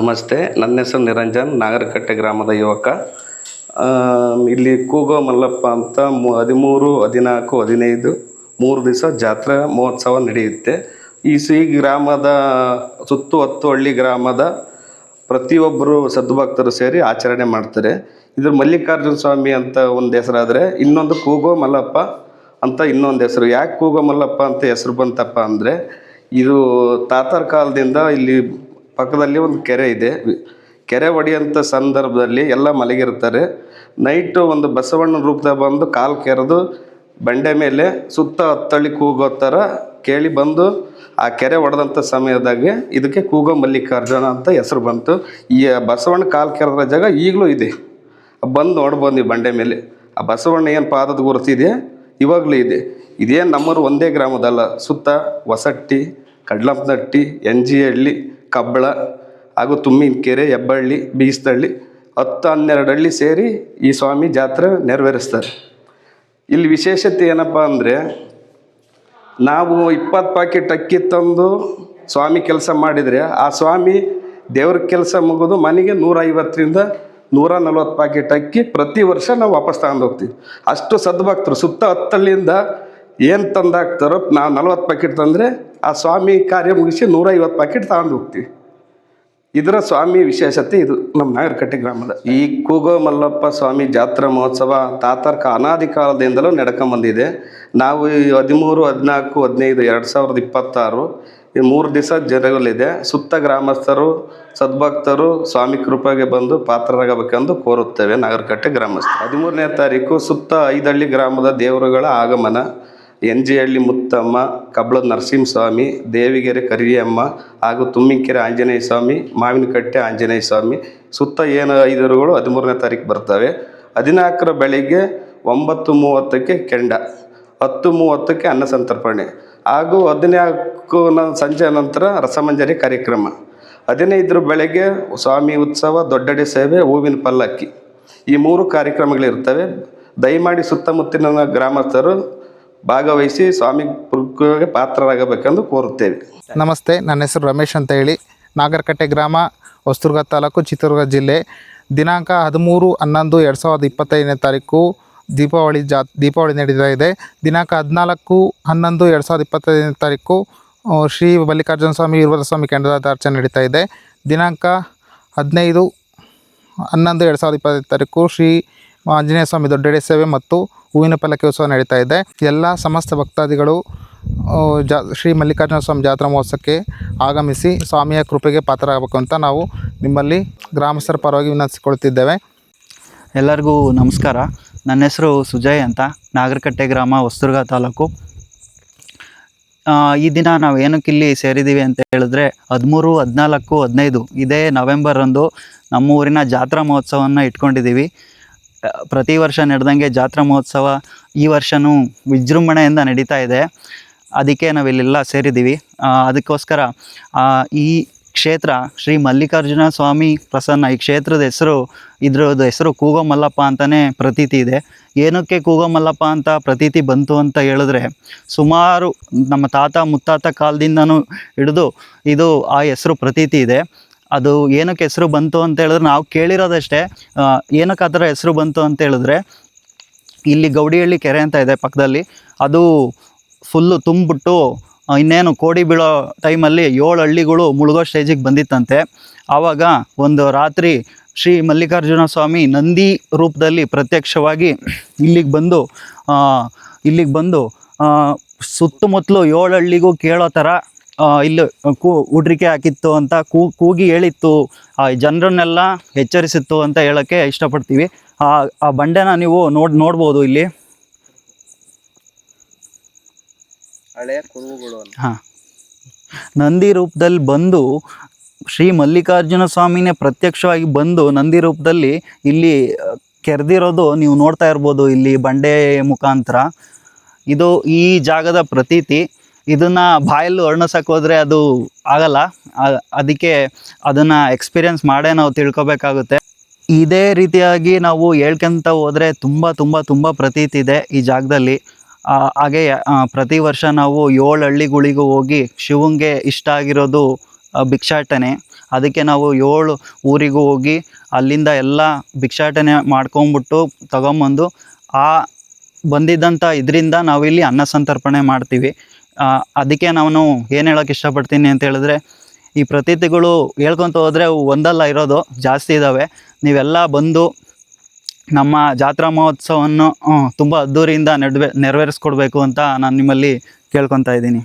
ನಮಸ್ತೆ. ನನ್ನ ಹೆಸರು ನಿರಂಜನ್, ನಾಗರಕಟ್ಟೆ ಗ್ರಾಮದ ಯುವಕ. ಇಲ್ಲಿ ಕೂಗೋ ಮಲ್ಲಪ್ಪ ಅಂತ ಮು ಹದಿಮೂರು, ಹದಿನಾಲ್ಕು, ಹದಿನೈದು, ಮೂರು ದಿವಸ ಜಾತ್ರಾ ಮಹೋತ್ಸವ ನಡೆಯುತ್ತೆ. ಈ ಸಿ ಗ್ರಾಮದ ಸುತ್ತು ಹತ್ತು ಹಳ್ಳಿ ಗ್ರಾಮದ ಪ್ರತಿಯೊಬ್ಬರು ಸದ್ಭಕ್ತರು ಸೇರಿ ಆಚರಣೆ ಮಾಡ್ತಾರೆ. ಇದ್ರ ಮಲ್ಲಿಕಾರ್ಜುನ ಸ್ವಾಮಿ ಅಂತ ಒಂದು ಹೆಸರಾದರೆ, ಇನ್ನೊಂದು ಕೂಗೋ ಮಲ್ಲಪ್ಪ ಅಂತ ಇನ್ನೊಂದು ಹೆಸರು. ಯಾಕೆ ಕೂಗೋ ಮಲ್ಲಪ್ಪ ಅಂತ ಹೆಸರು ಬಂತಪ್ಪ ಅಂದರೆ, ಇದು ತಾತರ ಕಾಲದಿಂದ ಇಲ್ಲಿ ಪಕ್ಕದಲ್ಲಿ ಒಂದು ಕೆರೆ ಇದೆ. ಕೆರೆ ಹೊಡೆಯುವಂಥ ಸಂದರ್ಭದಲ್ಲಿ ಎಲ್ಲ ಮಲಗಿರ್ತಾರೆ ನೈಟು ಒಂದು ಬಸವಣ್ಣ ರೂಪದಾಗ ಬಂದು ಕಾಲು ಕೆರೆದು ಬಂಡೆ ಮೇಲೆ ಸುತ್ತ ಹತ್ತಳ್ಳಿ ಕೂಗೋ ಥರ ಕೇಳಿ ಬಂದು ಆ ಕೆರೆ ಹೊಡೆದಂಥ ಸಮಯದಾಗೆ ಇದಕ್ಕೆ ಕೂಗೋ ಮಲ್ಲಿಕಾರ್ಜುನ ಅಂತ ಹೆಸರು ಬಂತು. ಈ ಬಸವಣ್ಣ ಕಾಲು ಕೆರೆದ್ರ ಜಾಗ ಈಗಲೂ ಇದೆ. ಬಂದು ನೋಡ್ಬೋದು ಬಂಡೆ ಮೇಲೆ. ಆ ಬಸವಣ್ಣ ಏನು ಪಾದದ ಗುರುತಿದೆ ಇವಾಗಲೂ ಇದೆ. ಇದೇನು ನಮ್ಮರು ಒಂದೇ ಗ್ರಾಮದಲ್ಲ. ಸುತ್ತ ಹೊಸಟ್ಟಿ ಕಡ್ಲಂಪನಟ್ಟಿ ಎನ್ ಜಿ ಹಳ್ಳಿ ಕಬ್ಬಳ ಹಾಗೂ ತುಮ್ಮಿನಕೆರೆ ಹೆಬ್ಬಳ್ಳಿ ಬೀಸ್ತಳ್ಳಿ ಹತ್ತು ಹನ್ನೆರಡು ಹಳ್ಳಿ ಸೇರಿ ಈ ಸ್ವಾಮಿ ಜಾತ್ರೆ ನೆರವೇರಿಸ್ತಾರೆ. ಇಲ್ಲಿ ವಿಶೇಷತೆ ಏನಪ್ಪ ಅಂದರೆ ನಾವು ಇಪ್ಪತ್ತು ಪಾಕೆಟ್ ಅಕ್ಕಿ ತಂದು ಸ್ವಾಮಿ ಕೆಲಸ ಮಾಡಿದರೆ ಆ ಸ್ವಾಮಿ ದೇವ್ರ ಕೆಲಸ ಮುಗಿದು ಮನೆಗೆ ನೂರೈವತ್ತರಿಂದ ನೂರ ನಲ್ವತ್ತು ಪಾಕೆಟ್ ಅಕ್ಕಿ ಪ್ರತಿ ವರ್ಷ ನಾವು ವಾಪಸ್ ತಗೊಂಡು ಹೋಗ್ತೀವಿ. ಅಷ್ಟು ಸದ್ಭಕ್ತರು ಸುತ್ತ ಹತ್ತಳ್ಳಿಯಿಂದ ಏನು ತಂದಾಗ್ತಾರೋ ನಾವು ನಲ್ವತ್ತು ಪಾಕೆಟ್ ತಂದರೆ ಆ ಸ್ವಾಮಿ ಕಾರ್ಯ ಮುಗಿಸಿ ನೂರೈವತ್ತು ಪ್ಯಾಕೆಟ್ ತಗೊಂಡು ಹೋಗ್ತೀವಿ. ಇದರ ಸ್ವಾಮಿ ವಿಶೇಷತೆ ಇದು ನಮ್ಮ ನಾಗರಕಟ್ಟೆ ಗ್ರಾಮದ. ಈ ಕೂಗೋ ಮಲ್ಲಪ್ಪ ಸ್ವಾಮಿ ಜಾತ್ರಾ ಮಹೋತ್ಸವ ತಾತರ್ಕ ಅನಾದಿ ಕಾಲದಿಂದಲೂ ನಡ್ಕೊಂಬಂದಿದೆ ನಾವು ಈ ಹದಿಮೂರು, ಹದಿನಾಲ್ಕು, ಹದಿನೈದು, ಎರಡು ಸಾವಿರದ ಇಪ್ಪತ್ತಾರು ಈ ಮೂರು ದಿವಸ ಜರಗಲಿದೆ. ಸುತ್ತ ಗ್ರಾಮಸ್ಥರು, ಸದ್ಭಕ್ತರು ಸ್ವಾಮಿ ಕೃಪೆಗೆ ಬಂದು ಪಾತ್ರರಾಗಬೇಕೆಂದು ಕೋರುತ್ತೇವೆ ನಾಗರಕಟ್ಟೆ ಗ್ರಾಮಸ್ಥರು. ಹದಿಮೂರನೇ ತಾರೀಕು ಸುತ್ತ ಐದಳ್ಳಿ ಗ್ರಾಮದ ದೇವರುಗಳ ಆಗಮನ. ಎನ್ ಜಿ ಹಳ್ಳಿ ಮುತ್ತಮ್ಮ, ಕಬ್ಳದ ನರಸಿಂಹಸ್ವಾಮಿ, ದೇವಿಗೆರೆ ಕರಿಯಮ್ಮ ಹಾಗೂ ತುಮ್ಮಿಕೆರೆ ಆಂಜನೇಯ ಸ್ವಾಮಿ, ಮಾವಿನಕಟ್ಟೆ ಆಂಜನೇಯ ಸ್ವಾಮಿ ಸುತ್ತ ಏನು ಐದರುಗಳು ಹದಿಮೂರನೇ ತಾರೀಕು ಬರ್ತವೆ. ಹದಿನಾಲ್ಕರ ಬೆಳಿಗ್ಗೆ ಒಂಬತ್ತು ಮೂವತ್ತಕ್ಕೆ ಕೆಂಡ, ಹತ್ತು ಮೂವತ್ತಕ್ಕೆ ಅನ್ನ ಸಂತರ್ಪಣೆ ಹಾಗೂ ಹದಿನಾಲ್ಕು ಸಂಜೆ ನಂತರ ರಸಮಂಜರಿ ಕಾರ್ಯಕ್ರಮ. ಹದಿನೈದರ ಬೆಳಗ್ಗೆ ಸ್ವಾಮಿ ಉತ್ಸವ, ದೊಡ್ಡಡೆ ಸೇವೆ, ಹೂವಿನ ಪಲ್ಲಕ್ಕಿ ಈ ಮೂರು ಕಾರ್ಯಕ್ರಮಗಳಿರ್ತವೆ ದಯಮಾಡಿ ಸುತ್ತಮುತ್ತಲಿನ ಗ್ರಾಮಸ್ಥರು ಭಾಗವಹಿಸಿ ಸ್ವಾಮಿ ಕೃಪೆಗೆ ಪಾತ್ರರಾಗಬೇಕೆಂದು ಕೋರುತ್ತೇವೆ. ನಮಸ್ತೆ, ನನ್ನ ಹೆಸರು ರಮೇಶ್ ಅಂತ ಹೇಳಿ. ನಾಗರಕಟ್ಟೆ ಗ್ರಾಮ, ಹೊಸದುರ್ಗ ತಾಲೂಕು, ಚಿತ್ರದುರ್ಗ ಜಿಲ್ಲೆ. ದಿನಾಂಕ ಹದಿಮೂರು ಹನ್ನೊಂದು ಎರಡು ಸಾವಿರದ ಇಪ್ಪತ್ತೈದನೇ ತಾರೀಕು ದೀಪಾವಳಿ ಜಾ, ದೀಪಾವಳಿ ನಡೀತಾ ಇದೆ. ದಿನಾಂಕ ಹದಿನಾಲ್ಕು ಹನ್ನೊಂದು ಎರಡು ಸಾವಿರದ ಇಪ್ಪತ್ತೈದನೇ ತಾರೀಕು ಶ್ರೀ ಮಲ್ಲಿಕಾರ್ಜುನ ಸ್ವಾಮಿ ವೀರಭದ್ರ ಸ್ವಾಮಿ ಕೆಂಡದಾರ್ಚನೆ ನಡೀತಾ ಇದೆ. ದಿನಾಂಕ ಹದಿನೈದು ಹನ್ನೊಂದು ಎರಡು ಸಾವಿರದ ಇಪ್ಪತ್ತೈದು ತಾರೀಕು, ಶ್ರೀ ಆಂಜನೇಯ ಸ್ವಾಮಿ ದೊಡ್ಡೆಡೆ ಸೇವೆ ಮತ್ತು ಹೂವಿನ ಪಲ್ಲಕ್ಕಿ ಉತ್ಸವ ನಡೀತಾ ಇದೆ. ಎಲ್ಲ ಸಮಸ್ತ ಭಕ್ತಾದಿಗಳು ಜಾ ಶ್ರೀ ಮಲ್ಲಿಕಾರ್ಜುನ ಸ್ವಾಮಿ ಜಾತ್ರಾ ಮಹೋತ್ಸವಕ್ಕೆ ಆಗಮಿಸಿ ಸ್ವಾಮಿಯ ಕೃಪೆಗೆ ಪಾತ್ರರಾಗಬೇಕು ಅಂತ ನಾವು ನಿಮ್ಮಲ್ಲಿ ಗ್ರಾಮಸ್ಥರ ಪರವಾಗಿ ವಿನಂತಿಸಿಕೊಳ್ತಿದ್ದೇವೆ. ಎಲ್ಲರಿಗೂ ನಮಸ್ಕಾರ. ನನ್ನ ಹೆಸರು ಸುಜಯ್ ಅಂತ, ನಾಗರಕಟ್ಟೆ ಗ್ರಾಮ ಹೊಸದುರ್ಗ ತಾಲೂಕು. ಈ ದಿನ ನಾವು ಏನಕ್ಕೆ ಇಲ್ಲಿ ಸೇರಿದ್ದೀವಿ ಅಂತ ಹೇಳಿದ್ರೆ, ಹದಿಮೂರು, ಹದಿನಾಲ್ಕು, ಹದಿನೈದು, ಇದೇ ನವೆಂಬರಂದು ನಮ್ಮ ಊರಿನ ಜಾತ್ರಾ ಮಹೋತ್ಸವವನ್ನು ಇಟ್ಕೊಂಡಿದ್ದೀವಿ. ಪ್ರತಿ ವರ್ಷ ನಡೆದಂಗೆ ಜಾತ್ರಾ ಮಹೋತ್ಸವ ಈ ವರ್ಷವೂ ವಿಜೃಂಭಣೆಯಿಂದ ನಡೀತಾ ಇದೆ. ಅದಕ್ಕೆ ನಾವಿಲ್ಲೆಲ್ಲ ಸೇರಿದ್ದೀವಿ. ಅದಕ್ಕೋಸ್ಕರ ಈ ಕ್ಷೇತ್ರ ಶ್ರೀ ಮಲ್ಲಿಕಾರ್ಜುನ ಸ್ವಾಮಿ ಪ್ರಸನ್ನ, ಈ ಕ್ಷೇತ್ರದ ಹೆಸರು, ಇದ್ರದ್ದು ಹೆಸರು ಕೂಗಮಲ್ಲಪ್ಪ ಅಂತಲೇ ಪ್ರತೀತಿ ಇದೆ. ಏನಕ್ಕೆ ಕೂಗಮಲ್ಲಪ್ಪ ಅಂತ ಪ್ರತೀತಿ ಬಂತು ಅಂತ ಹೇಳಿದ್ರೆ, ಸುಮಾರು ನಮ್ಮ ತಾತ ಮುತ್ತಾತ ಕಾಲದಿಂದನೂ ಹಿಡಿದು ಇದು ಆ ಹೆಸರು ಪ್ರತೀತಿ ಇದೆ. ಅದು ಏನಕ್ಕೆ ಹೆಸರು ಬಂತು ಅಂತ ಹೇಳಿದ್ರೆ ನಾವು ಕೇಳಿರೋದಷ್ಟೇ ಏನಕ್ಕೆ ಆ ಥರ ಹೆಸರು ಬಂತು ಅಂತ ಹೇಳಿದ್ರೆ, ಇಲ್ಲಿ ಗೌಡಿಹಳ್ಳಿ ಕೆರೆ ಅಂತ ಇದೆ ಪಕ್ಕದಲ್ಲಿ, ಅದು ಫುಲ್ಲು ತುಂಬಿಬಿಟ್ಟು ಇನ್ನೇನು ಕೋಡಿ ಬೀಳೋ ಟೈಮಲ್ಲಿ ಏಳು ಹಳ್ಳಿಗಳು ಮುಳುಗೋ ಸ್ಟೇಜಿಗೆ ಬಂದಿತ್ತಂತೆ. ಆವಾಗ ಒಂದು ರಾತ್ರಿ ಶ್ರೀ ಮಲ್ಲಿಕಾರ್ಜುನ ಸ್ವಾಮಿ ನಂದಿ ರೂಪದಲ್ಲಿ ಪ್ರತ್ಯಕ್ಷವಾಗಿ ಇಲ್ಲಿಗೆ ಬಂದು ಇಲ್ಲಿಗೆ ಬಂದು ಸುತ್ತಮುತ್ತಲು ಏಳು ಹಳ್ಳಿಗೂ ಕೇಳೋ ಥರ ಇಲ್ಲಿ ಕೂ ಉಡ್ರಿಕೆ ಹಾಕಿತ್ತು ಅಂತ ಕೂ ಕೂಗಿ ಹೇಳಿತ್ತು. ಆ ಜನರನ್ನೆಲ್ಲ ಎಚ್ಚರಿಸಿತ್ತು ಅಂತ ಹೇಳೋಕ್ಕೆ ಇಷ್ಟಪಡ್ತೀವಿ. ಆ ಆ ಬಂಡೆನ ನೀವು ನೋಡಿ ನೋಡ್ಬೋದು ಇಲ್ಲಿ. ಹಳೆಯ ಕುರುಹುಗಳು ಹಾಂ. ನಂದಿ ರೂಪದಲ್ಲಿ ಬಂದು ಶ್ರೀ ಮಲ್ಲಿಕಾರ್ಜುನ ಸ್ವಾಮಿನೇ ಪ್ರತ್ಯಕ್ಷವಾಗಿ ಬಂದು ನಂದಿ ರೂಪದಲ್ಲಿ ಇಲ್ಲಿ ಕೆರೆದಿರೋದು ನೀವು ನೋಡ್ತಾ ಇರ್ಬೋದು ಇಲ್ಲಿ ಬಂಡೆ ಮುಖಾಂತರ. ಇದು ಈ ಜಾಗದ ಪ್ರತೀತಿ. ಇದನ್ನ ಬಾಯಲ್ಲಿ ವರ್ಣಿಸಕ್ಕೆ ಹೋದ್ರೆ ಅದು ಆಗಲ್ಲ. ಅದಕ್ಕೆ ಅದನ್ನ ಎಕ್ಸ್ಪೀರಿಯನ್ಸ್ ಮಾಡೇ ನಾವು ತಿಳ್ಕೊಬೇಕಾಗುತ್ತೆ. ಇದೇ ರೀತಿಯಾಗಿ ನಾವು ಹೇಳ್ಕೊಂತ ಹೋದರೆ ತುಂಬ ತುಂಬ ತುಂಬ ಪ್ರತೀತಿ ಇದೆ ಈ ಜಾಗದಲ್ಲಿ. ಹಾಗೆ ಪ್ರತಿ ವರ್ಷ ನಾವು ಏಳು ಹಳ್ಳಿಗಳಿಗೂ ಹೋಗಿ ಶಿವಂಗೆ ಇಷ್ಟ ಆಗಿರೋದು ಭಿಕ್ಷಾಟನೆ. ಅದಕ್ಕೆ ನಾವು ಏಳು ಊರಿಗೂ ಹೋಗಿ ಅಲ್ಲಿಂದ ಎಲ್ಲ ಭಿಕ್ಷಾಟನೆ ಮಾಡ್ಕೊಂಬಿಟ್ಟು ತಗೊಂಬಂದು, ಆ ಬಂದಿದ್ದಂಥ ಇದರಿಂದ ನಾವಿಲ್ಲಿ ಅನ್ನ ಸಂತರ್ಪಣೆ ಮಾಡ್ತೀವಿ. ಅದಕ್ಕೆ ನಾನು ಏನು ಹೇಳೋಕೆ ಇಷ್ಟಪಡ್ತೀನಿ ಅಂತ ಹೇಳಿದ್ರೆ, ಈ ಪ್ರತೀತಿಗಳು ಹೇಳ್ಕೊತ ಹೋದರೆ ಒಂದಲ್ಲ ಇರೋದು, ಜಾಸ್ತಿ ಇದ್ದಾವೆ ನೀವೆಲ್ಲ ಬಂದು ನಮ್ಮ ಜಾತ್ರಾ ಮಹೋತ್ಸವವನ್ನು ತುಂಬ ಅದ್ದೂರಿಯಿಂದ ನೆಡ್ವೆ, ನೆರವೇರಿಸ್ಕೊಡ್ಬೇಕು ಅಂತ ನಾನು ನಿಮ್ಮಲ್ಲಿ ಕೇಳ್ಕೊತಾ ಇದ್ದೀನಿ.